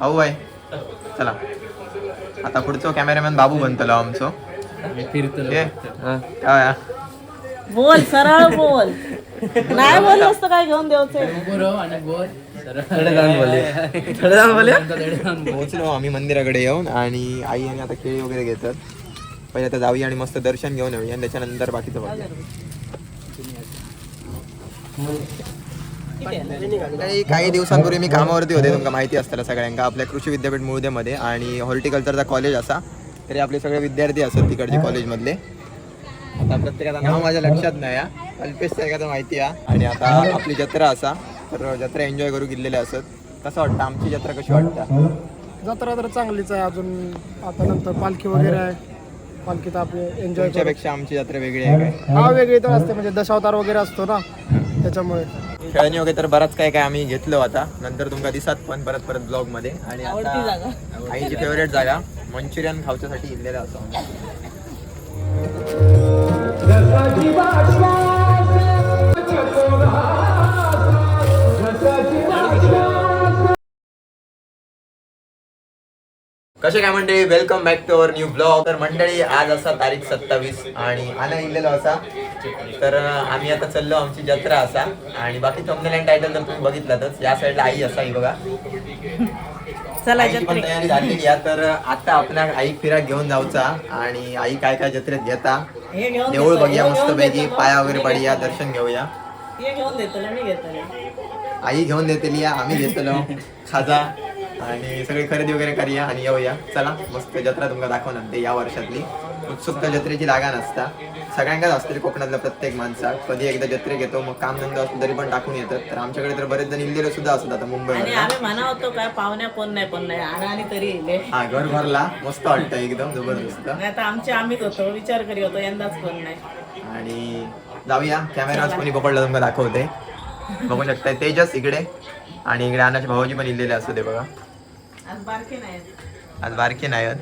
अहो आहे चला. आता पुढचं कॅमेरामॅन बाबू बनतलो आमचो. फिरतलो. ये. काय बोल सरळ बोल. नाही बोललंस तर काय घेऊन बोल. बोल. पोहोचलो आम्ही मंदिराकडे येऊन आणि आई आणि आता केळी वगैरे घेतात. पहिले आता जाऊया आणि मस्त दर्शन घेऊन येऊया आणि त्याच्यानंतर बाकीचं बघूया. काही काही दिवसांपूर्वी मी कामावरती होते तुमका माहिती असताना सगळ्यांका आपल्या कृषी विद्यापीठ मुळदेमध्ये आणि हॉर्टिकल्चरचा कॉलेज असा. तरी आपले सगळे विद्यार्थी असतात तिकडचे कॉलेजमधले आता प्रत्येकाचं नाव माझ्या लक्षात नाही हा. अल्पेश साहेबाचं माहिती आहे. आणि आता आपली जत्रा असा. तर जत्रा एन्जॉय करू गेलेले असत. कसं वाटतं? आमची जत्रा कशी वाटतं? जत्रा तर चांगलीच आहे. अजून आता नंतर पालखी वगैरे आहे. पालखीत आपले एन्जॉय करू. तुमच्यापेक्षा आमची जत्रा वेगळी आहे काय? हा वेगळी तर असते. म्हणजे दशावतार वगैरे असतो ना त्याच्यामुळे. खेळणी वगैरे तर बराच काय काय आम्ही घेतलो आता नंतर तुमका दिसत पण परत परत ब्लॉगमध्ये आणि आता आईची फेवरेट जागा मंचुरियन खाऊच्यासाठी इलेला असतो कसे काय मंडळी welcome back to our new blog तर मंडळी आज असा तारीख सत्तावीस आणि आना इलेलो असा. तर आम्ही आता चाललो आमची जत्रा असा. आणि बाकी थंबनेल टायटल तर तुम्ही बघितलातच. या साईडला आई असा ही बघा. चला पण तयारी झालेली आहे. तर आता आपल्या आई फिरा घेऊन जाऊचा. आणि आई काय काय जत्रेत घेता. देऊळ बघूया मस्त पैकी. पाया वगैरे पडूया दर्शन घेऊया. आई घेऊन देतेली आम्ही घेतलो. खाजा. आणि सगळी खरेदी वगैरे करूया आणि येऊया. चला मस्त जत्रा तुमका दाखवणार ते या वर्षातली. उत्सुकता जत्रेची लागा नसता. सगळ्यांकाच असते कोकणातल्या प्रत्येक माणसा कधी एकदा जत्रे घेतो मग काम धंदा असतो तरी पण टाकून येतात. तर आमच्याकडे तर बरेच जण इल्लेले सुद्धा असतात आता मुंबईमध्ये. आम्ही म्हणा होतो काय पाहुण्या कोण नाही कोण नाही. आणि आणि तरी येले हा घर भरला. मस्त वाटतं एकदम जबरदस्त. नाही आमचे आम्हीच होतो विचार करी होतो यंदाच कोण नाही. आणि जाऊया. कॅमेरा कोणी पकडला तुम्हाला दाखवते. बघू शकताय तेजस इकडे. आणि इकडे अनाचे भाऊजी पण इलेले असू दे बघा. आज बारके नाही आज बारके नाही आहेत.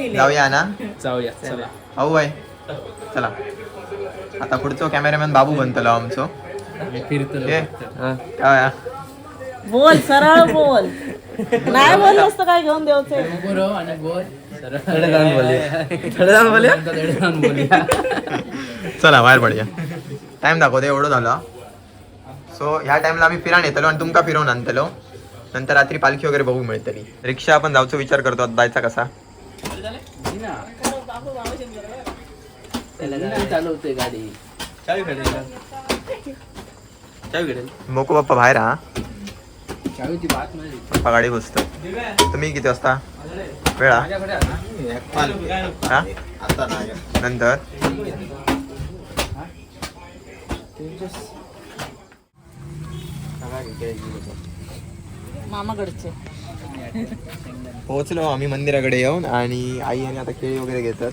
इले. जाऊया ना? जाऊया चला. भाऊ आहे चला. आता पुढचं कॅमेरामॅन बाबू बनतलो आमचो. फिरतलो ये. काय बोल सरळ बोल. नाही बोललंस तर काय घेऊन बोल बोलूया. चला बाहेर पडूया. टाइम दाखवते एवढं झालं. सो ह्या टाइमला आम्ही फिराण येतलो आणि तुमका फिरवून आणतलो. नंतर रात्री पालखी वगैरे बघू मिळतली रिक्षा आपण जाऊचा विचार करतो जायचा कसा? चालवते गाडी मोको बाप्पा बाहेर हा. चावीची बात नाही. पप्पा गाडी बसतो तुम्ही किती वाजता? वेळा? हा? नंतर? मामाकडचे. पोहोचलो आम्ही मंदिराकडे येऊन आणि आई आणि आता केळी वगैरे घेतात.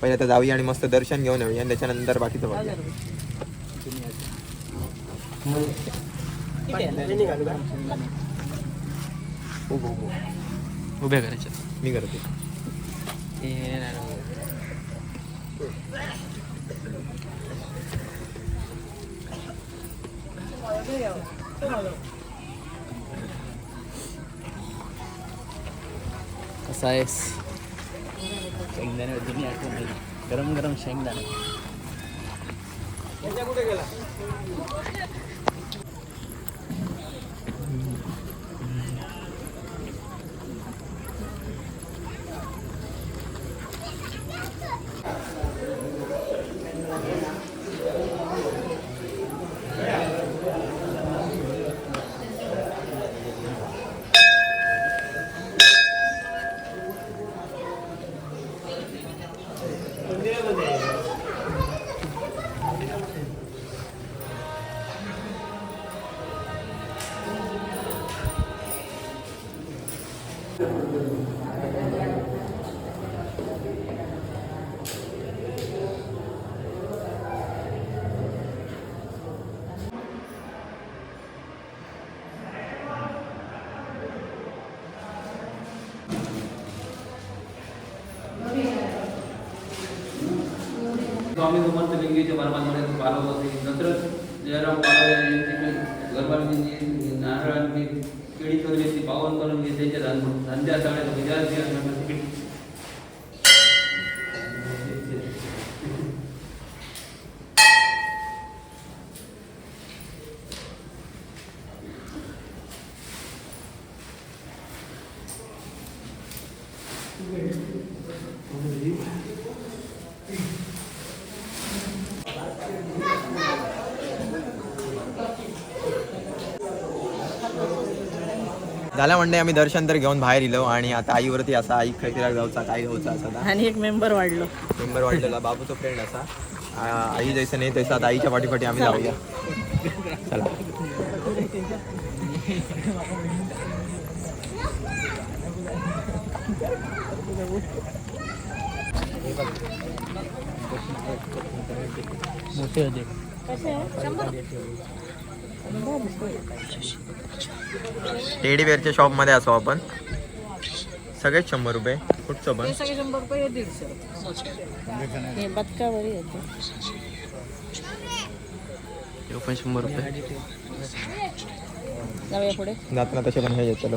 पहिले आता जाऊया आणि मस्त दर्शन घेऊन येऊया आणि त्याच्यानंतर बाकीचं बघूया. उभ्या करायच्या. मी करते. कसा आहेस शेंगदाण्यावर जुनी आठवण आली. गरम गरम शेंगदाणे कुठे गेला? स्वामी समर्थ लिंगेचे परमात्म्याचे पालव होते नंतर जयराम पालव यांनी गरबांनी नारायणांनी केळी चोरली पावन करून घेते त्यांच्या धंद्या सगळ्या विद्यार्थी झाल्या म्हणजे आम्ही दर्शन तर घेऊन बाहेर इलो आणि आता आईवरती असा आई खैतिराक गावचा काय गावचा असा आणि एक मेंबर वाढलो. मेंबर वाढलेला बाबूचा फ्रेंड असा. आई जैसे नाही तसं आता आईच्या पाठीपाठी आम्ही जाऊया. चला. मोठे होते. टेडी बेअरच्या शॉपमध्ये असो आपण. सगळेच शंभर रुपये. कुठचं पण. सगळे शंभर रुपये दीडशे बदकावरी येते. पण शंभर रुपये. जाऊया पुढे. जाताना तसे पण हे येत चलो.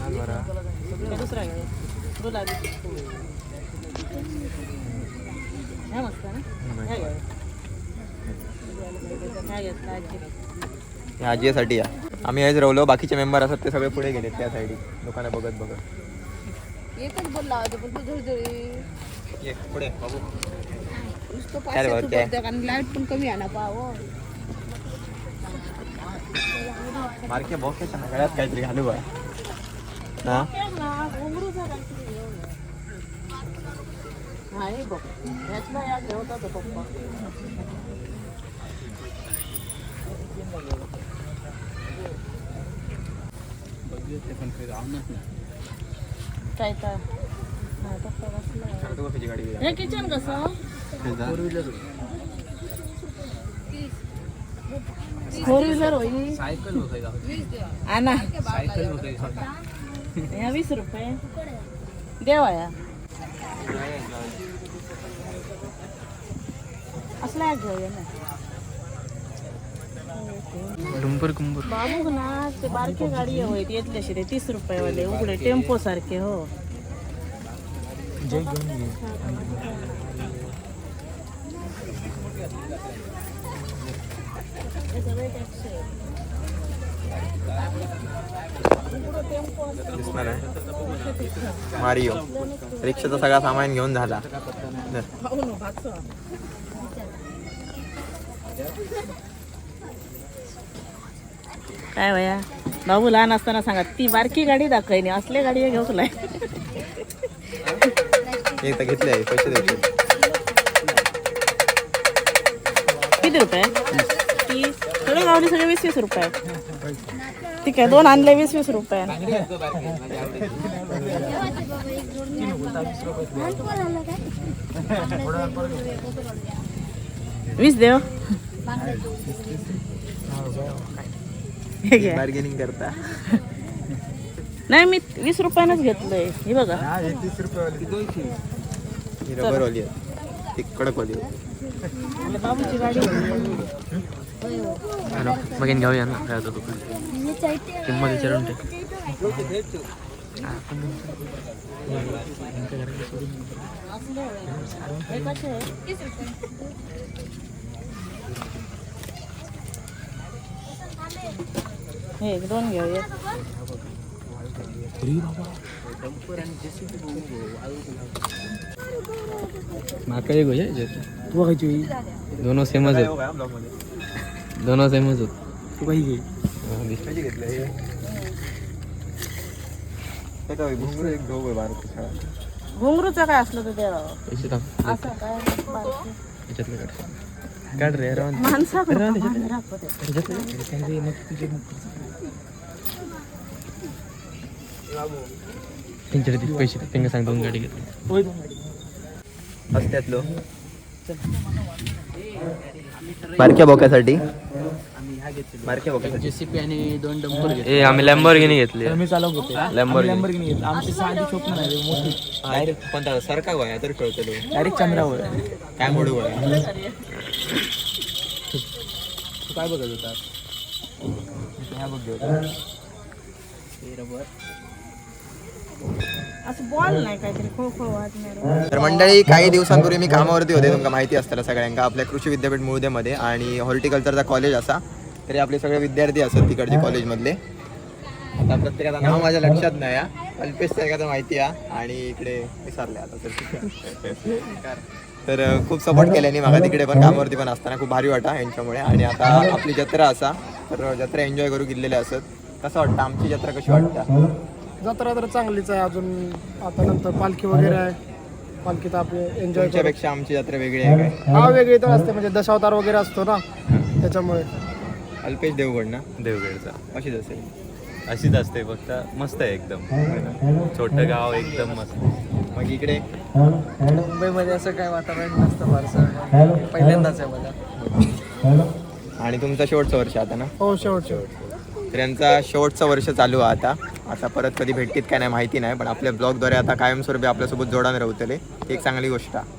दुसरा घेऊया गुलाबी ह्या मस्त ना ह्या घेऊया ह्या घेतला आजी या आजीसाठी या. आम्ही हेच राहिलो बाकीचे मेंबर असतात ते सगळे पुढे गेले त्या साईडी दुकानं बघत बघत. एकच बोलला होता पण तू धडधडी ये पुढे बाबू लाइट पण कमी आहे ना पाव. मार्के बॉक्सच्या गळ्यात काहीतरी घालू बा. हा? हा हे काय तर. हा, किचन कसं? फोर व्हीलर फोर व्हीलर होई सायकल होते आणा. सायकल होते ह्या वीस रुपये देवा असला घेऊया ना। डुंबर कुंबर बाबू ना ते बारके गाडी होय येतले शिरे तीस रुपये वाले उघडे टेंपो सारखे हो। दिसणार आहे. मारिओ रिक्षाचा सगळा सामान घेऊन झाला. काय वया बाबू लहान असताना सांगा ती बारकी गाडी दाखवायनी असले गाडी घेऊ तुला. हे तर घेतले आहे पैसे द्यायचे. किती रुपये? सगळे गावली सगळे वीस वीस रुपये. ठीक आहे दोन आणले वीस वीस रुपये. वीस देव. हे. बार्गेनिंग करता. नाही मी वीस रुपयानंच घेतलंय. हे बघा. ही रबर वाली आहे. ती कडक वाली आहे. आणि बाबूची गाडी. हॅलो मग घेऊया ना काय होतं किंमत विचारून आहे? हे एक दोन घेऊया. माका एक होय तू खायची दोनों सेमच हो मध्ये दोनों सेमच आहेत तू काही घे. घेतलं हे हे काय घुंगरू एक ढोग आहे भारत घुंगरूचं काय असलं तर द्यावं पैसे असं काय? बारकं. काढ. काढ रे राहून दे. माणसाकडं भांडं राखत आहे. त्यांच्याकडे ते पैसे त्यांना सांग दोन गाडी बारक्या बोक्यासाठी? बारक्या बोक्यासाठी. जेसीपी आणि दोन डंपर घेतले. ए आम्ही लॅम्बोर्गिनी घेतली. मी चालव घेते लॅम्बोर्गिनी लॅम्बोर्गिनी घेतली. आमची साधी शोप नाही मोठी. डायरेक्ट कोणता? सारखा गोया तर कळतो डायरेक्ट चंद्रावर. काय मोडू गोया तू काय बघत होता? ह्या बघ हे रबर. असं बॉल नाही काहीतरी खो खो वाजणार तर मंडळी काही दिवसांपूर्वी मी कामावरती होते तुमका माहिती असताना सगळ्यांका आपल्या कृषी विद्यापीठ मुळदेमध्ये आणि हॉर्टिकल्चरचा कॉलेज असा. तरी आपले सगळे विद्यार्थी असतात तिकडचे कॉलेजमधले आता प्रत्येकाचं नाव माझ्या लक्षात नाही हा. अल्पेश सारखाचं माहिती आहे आणि इकडे विसरले आता तर खूप सपोर्ट केल्याने मागा तिकडे पण कामावरती पण असताना खूप भारी वाटा यांच्यामुळे. आणि आता आपली जत्रा असा तर जत्रा एन्जॉय करू गेलेले असत. कसं वाटतं? आमची जत्रा कशी वाटतं? जत्रा तर चांगलीच आहे अजून. आता नंतर पालखी वगैरे आहे. पालखीत आपले एन्जॉय तुमच्यापेक्षा आमची जत्रा वेगळी आहे काय? हा वेगळी तर असते. म्हणजे दशावतार वगैरे असतो ना त्याच्यामुळे. अल्पेश देवगड ना? देवगडचा. अशीच असेल. अशीच असते फक्त मस्त आहे एकदम. छोटं गाव एकदम मस्त. मग इकडे? मुंबईमध्ये असं काय वातावरण नसतं फारसं. पहिल्यांदाच आहे मला. आणि तुमचं शेवटचं वर्ष आता ना? हो शेवट शेवट तर यांचा शेवटचं वर्ष चालू आहे आता. आता परत कधी भेटतील काय नाही माहिती नाही पण आपल्या ब्लॉगद्वारे आता कायमस्वरूपी आपल्यासोबत जोडाने राहतले ही एक चांगली गोष्ट आहे.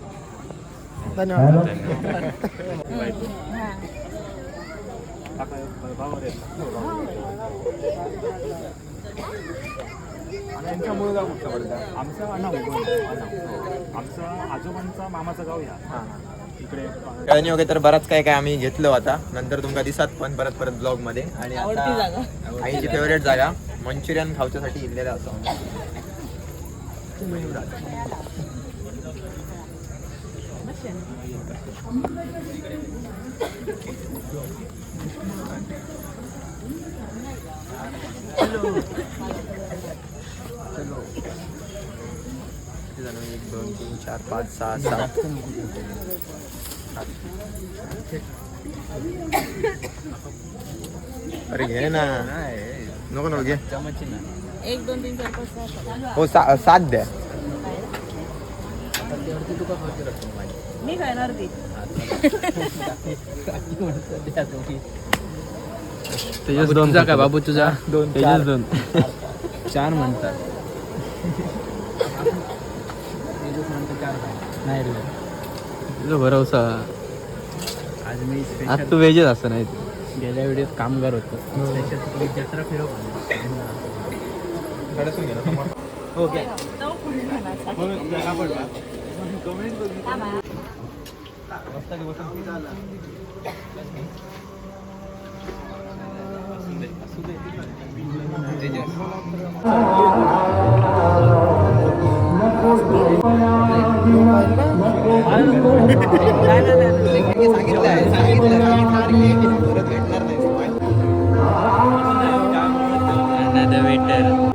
आमचं आजोबांचा मामाचं गाव या. इकडे. कळणी वगैरे तर बराच काय काय आम्ही घेतलो आता नंतर तुमका दिसत पण परत परत ब्लॉगमध्ये आणि आता आईची फेवरेट जागा मंचुरियन खावच्यासाठी इल्लेला असतो. किती जण? एक दोन तीन चार पाच सहा सात. अरे घे ना. नको नको घे. एक दोन तीन चार पाच सहा सात. हो सा सात द्या. मी खाणार ती. तेजस दोन तुझा काय बाबू तुझा? दोन तेजस दोन. चार म्हणतात. नाही रे. तुझा भरोसा आज मी आज तू वेजेस असं नाही. गेल्या वेळेस कामगार होतो. स्पेशल जत्रा फिरव थोडंसं घे ना समोर. सांगितलं आहे, सांगितलं, सांगितलं. परत भेटणार नाही.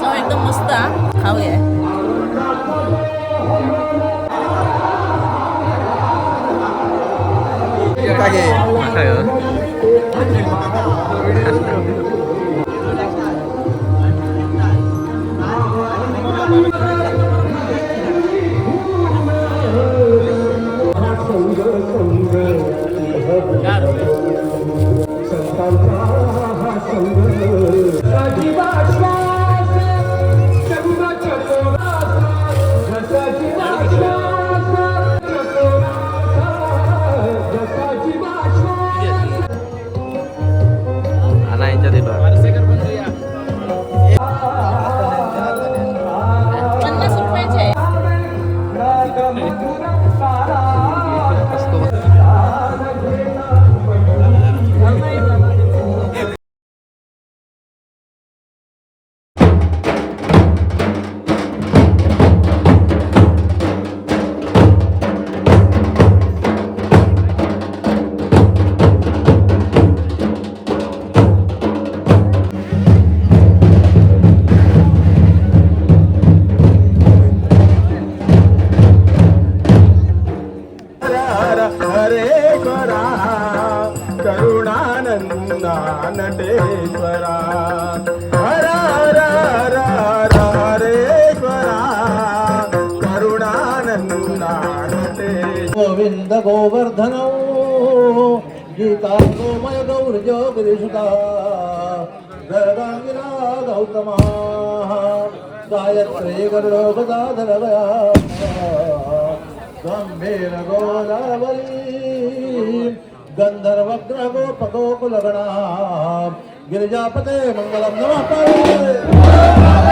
चव एकदम मस्त हा. खाऊया का घे? काय ಹರೇ ಸ್ವರ ಕರುಣಾನಂದ ನಟೇಶ್ವರ ಹರ ಹರ ಹರ ಹರ ಹರೇ ಸ್ವರ ಕರುಣಾನಂದ ನಟೇಶ್ ಗೋವಿಂದ ಗೋವರ್ಧನವು ಗೀತಾ ಗೋಮಯ ಗೌರ್ಜೋ ಗಿರಿಸುತ ಗೌರಾಂಗಿನ ಗೌತಮ गायत्री गर्लोकदादरवया गम्भीरगोदावरी गोदावरी गंधर्वग्र गोप गोकुलगणा गिरिजापते मंगलम नमः। पार्वती